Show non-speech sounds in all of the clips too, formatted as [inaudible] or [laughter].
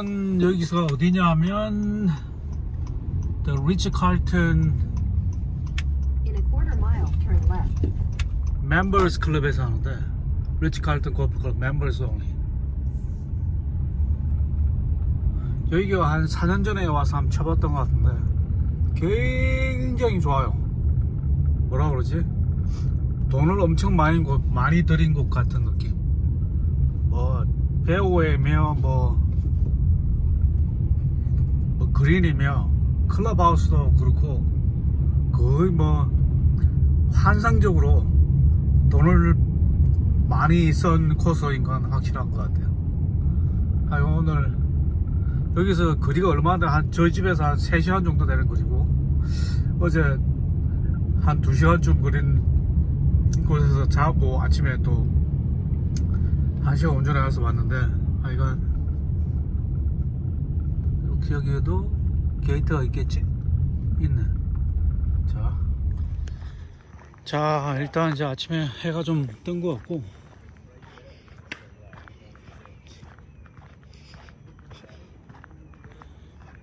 지금은 여기서 어디냐면 The Ritz Carlton. Members 클럽에서 하는데 Ritz Carlton 골프 클럽 Members only 여기가 한 4년 전에 와서 한번 쳐봤던 것 같은데 굉장히 좋아요 뭐라 그러지? 돈을 엄청 많이, 곳- 많이 들인 것 같은 느낌 뭐 배우에며 뭐, 뭐 그린이며 클럽하우스도 그렇고 거의 뭐 환상적으로 돈을 많이 쓴 코스인 건 확실한 것 같아요. 아 오늘 여기서 거리가 얼마나 한 저희 집에서 한 3시간 정도 되는 거리고 어제 한 2시간쯤 거린 곳에서 자고 아침에 또 1시간 운전해 가서 왔는데 아 이건 이렇게 여기에도 게이트가 있겠지? 있네. 자. 자 일단 이제 아침에 해가 좀 뜬 것 같고.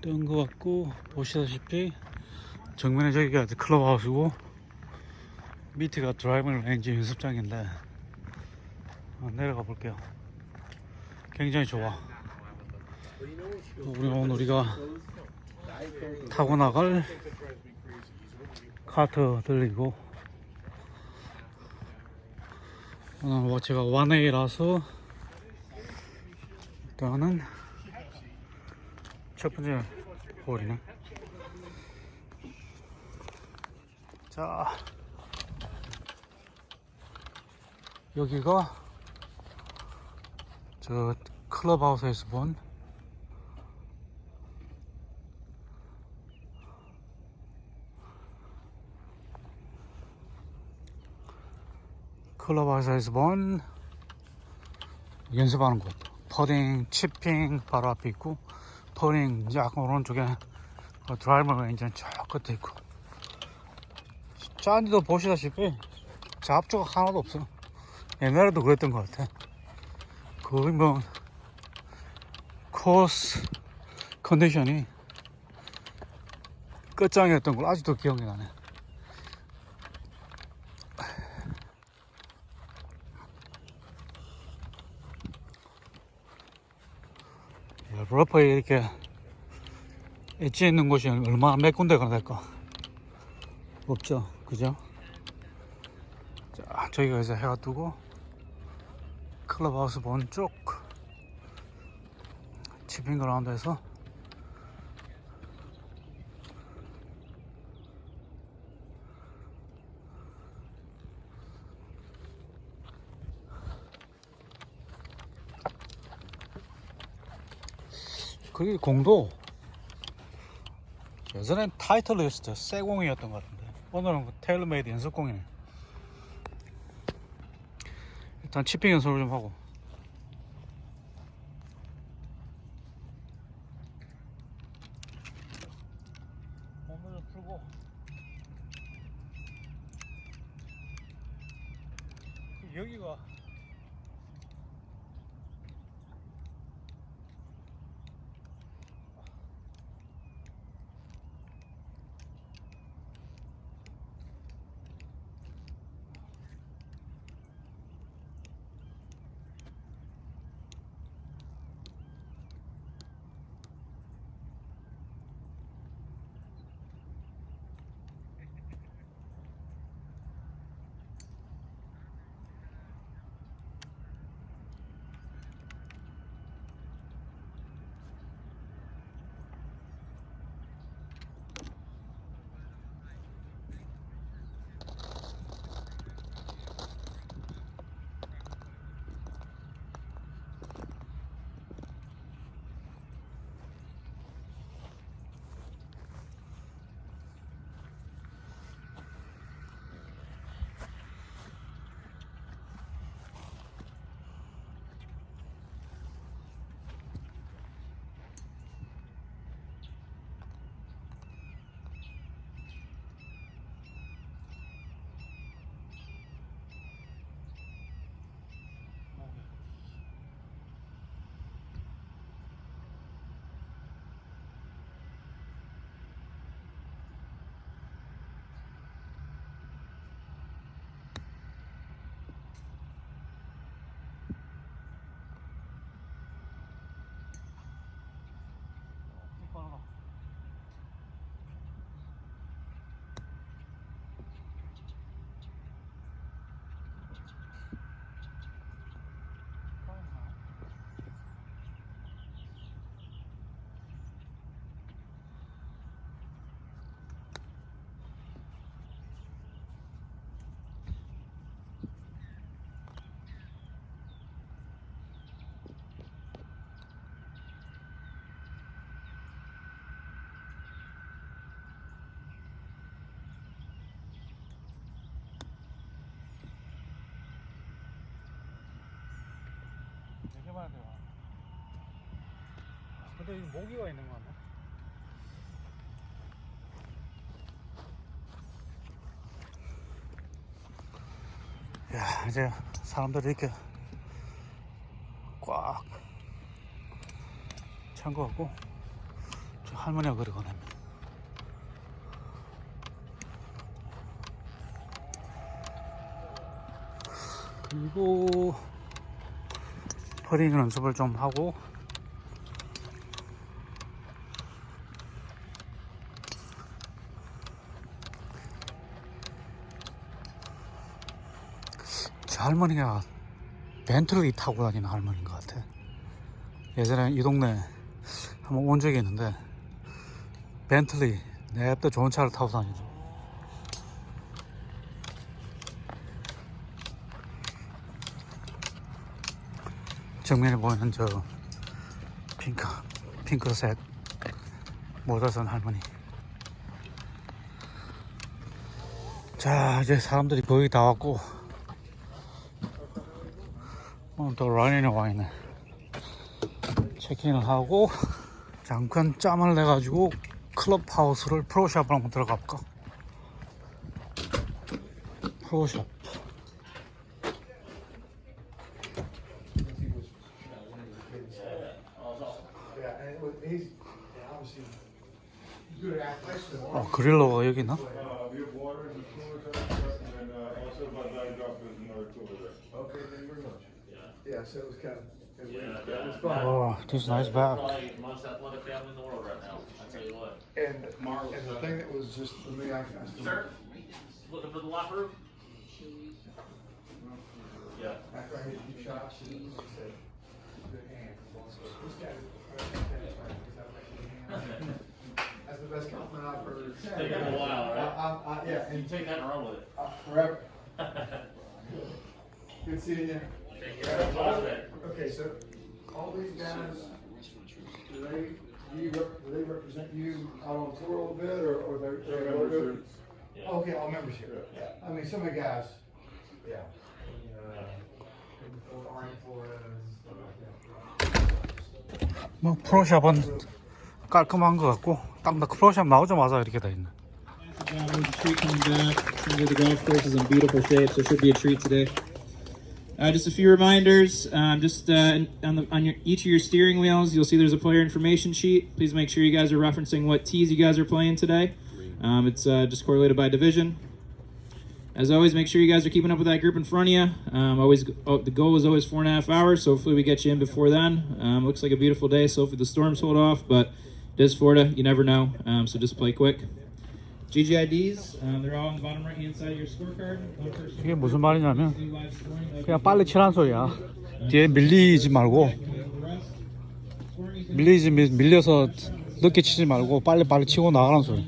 뜬 것 같고 보시다시피 정면에 저기가 클럽하우스고 밑에가 드라이빙 레인지 연습장인데 어, 내려가 볼게요. 굉장히 좋아 우리 오늘 우리가 타고 나갈 카트 들리고. 오늘 뭐 제가 원웨이라서 일단은 첫 번째 홀이네 자 여기가 저 클럽하우스에서 본 클럽하우스 에서 본 연습하는 곳. 퍼딩, 치핑 바로 앞에 있고 퍼딩 약간 오른쪽에 그 드라이버가 이제 저 끝에 있고. 짠디도 보시다시피 잡초가 하나도 없어. 옛날에도 그랬던 것 같아. 거의 뭐 코스 컨디션이 끝장이었던 걸 아직도 기억이 나네 러퍼에 이렇게 엣지 있는 곳이 얼마나 몇 군데가 될까? 없죠. 그죠? 자 저기가 이제 해가 뜨고 클럽하우스 본쪽 치핑 그라운드에서 그게 공도 예전엔 타이틀리스트 쇠공이었던 것 같은데 오늘은 그 테일러메이드 연습공이네. 일단 치핑 연습을 좀 하고 근데 여기 모기가 있는 거 같네. 야, 이제 사람들이 이렇게 꽉 찬 거 같고, 저 할머니가 그리 거냅니다. 그리고 퍼링 연습을 좀 하고 저 할머니가 벤틀리 타고 다니는 할머니인 것 같아. 예전에 이 동네 한번 온 적이 있는데 벤틀리 냅다 좋은 차를 타고 다니죠. 정면에 보이는 저 핑크 핑크색 모자 쓴 할머니. 자 이제 사람들이 거의 다 왔고 오늘 또 라인에 와 있네. 체크인을 하고 잠깐 짬을 내 가지고 클럽하우스를 프로샵을 한번 들어가 볼까? 프로샵. 어 그릴러가 여기 있나? So it was kind of, it was, Yeah, it was fun. Oh, this is nice bag. Probably the most athletic family in the world right now. I tell you what. And, and the thing that was just for me, I, I Sir, looking for the locker room? Yeah. after I hit a few shots, he said, good hand. This guy, that's the best compliment I've heard. Taking a while, right? I, I, yeah, You and take that and run with it. uh, forever. [laughs] Good seeing you. Take care of it. Okay, so all these guys, do they, do you, rep- do they represent you out on tour a little bit, or, or they're, they're? Membership. Yeah. Okay, all membership, yeah. I mean, some of the guys, yeah. Uh, before Arnie Flores, stuff like that. 뭐 프로샵은 깔끔한 것 같고 딱 프로샵 나오자마자 이렇게 돼 있네. John, the street coming back. Seems like the golf course is in beautiful shape, so it should be a treat today. Uh, just a few reminders. Um, just uh, on the on your each of your steering wheels, you'll see there's a player information sheet. Please make sure you guys are referencing what tees you guys are playing today. Um, it's uh, just correlated by division. As always, make sure you guys are keeping up with that group in front of you. Um, always, oh, the goal is always four and a half hours, so hopefully we get you in before then. Um, looks like a beautiful day, so hopefully the storms hold off, but it is Florida. You never know, um, so just play quick. GGIDs, um, they're all on the bottom right hand side of your scorecard. One person 이게 무슨 말이냐면 do live scoring, like 그냥 빨리 치란 소리야. 뒤에 밀리지 말고 the rest. Scoring is 밀리지 밀- 밀려서 늦게 치지 말고 빨리 빨리 치고 나가는 소리.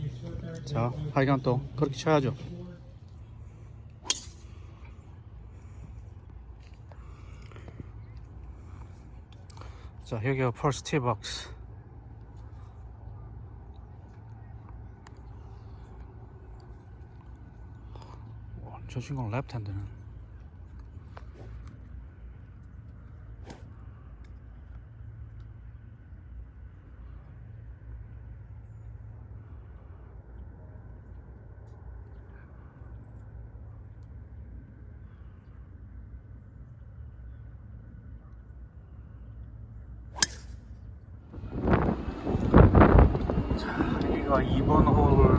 자, 하여간 또 그렇게 쳐야죠. 자, 여기가 펄스 티 박스. 친구는 랩텐드는. 자, 여기가 2번 홀.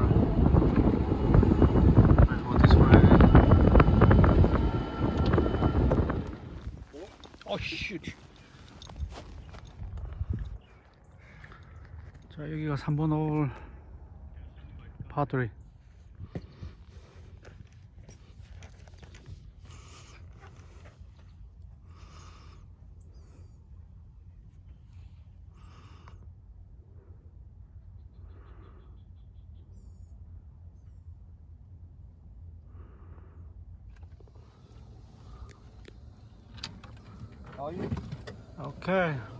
아이고, 어디서 봐야 돼? 어, 씨. 자, 여기가 3번 홀. 파트리. 오케이.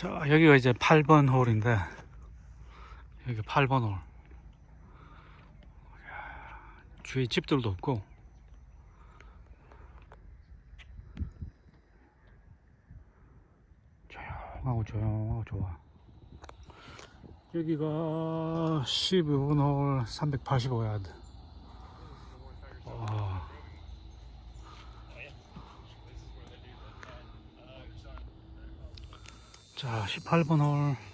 자, 여기가 이제 8번 홀인데, 여기 8번 홀. 주위에 집들도 없고, 조용하고 조용하고 좋아. 여기가 12번 홀 385야드. 와. 자, 18번 홀.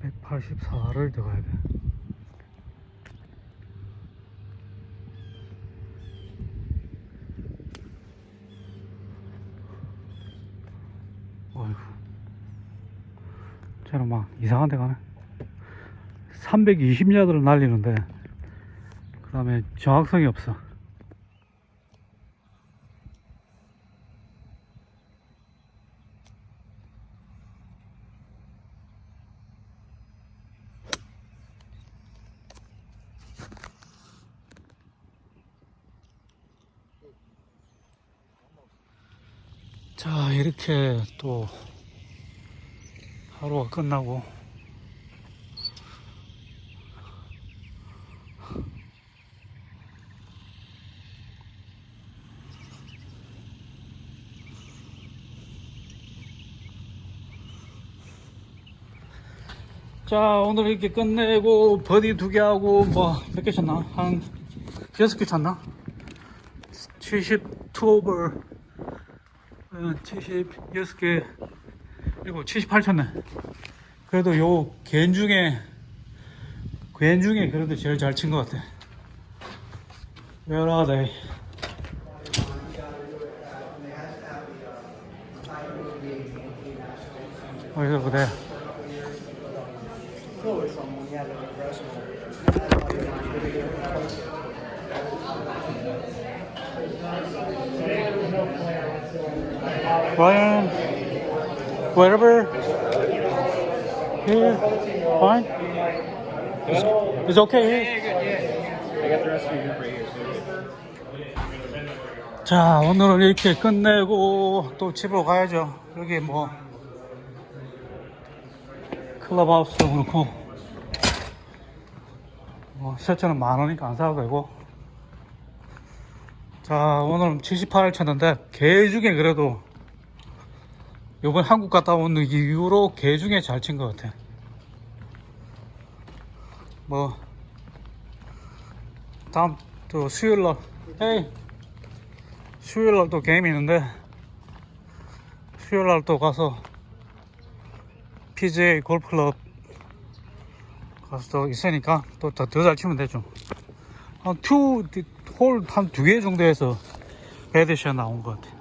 184를 들어가야 돼. 어이구. 쟤는 막 이상한 데 가네. 320야드를 날리는데, 그 다음에 정확성이 없어. 자, 이렇게 또 하루가 끝나고 자, 오늘 이렇게 끝내고 버디 두 개 하고 뭐 몇 개 쳤나? 한 여섯 개 쳤나? 72오버 76개 그리고 78 쳤네 그래도 요 개인 중에 개인 중에 그래도 제일 잘 친 것 같아 Where are they? 어디서 그래? Ryan, wherever, here, fine. It's, it's okay here. I got the rest of your group right here. 자, 오늘은 이렇게 끝내고 또 집으로 가야죠. 여기 뭐 클럽하우스도 그렇고 뭐 셔츠는 만 원이니까 안 사도 되고. 자, 오늘은 78을 쳤는데 개 중에 그래도 요번 한국 갔다 온 이후로 개 중에 잘 친 것 같아. 뭐 다음 또 수요일 날, 에이 수요일 날 또 게임이 있는데 수요일 날 또 가서 PGA 골프클럽 가서 또 있으니까 또 더잘 치면 되죠. 한 투, 홀 한 두 개 정도 해서 배드샷 나온 것 같아.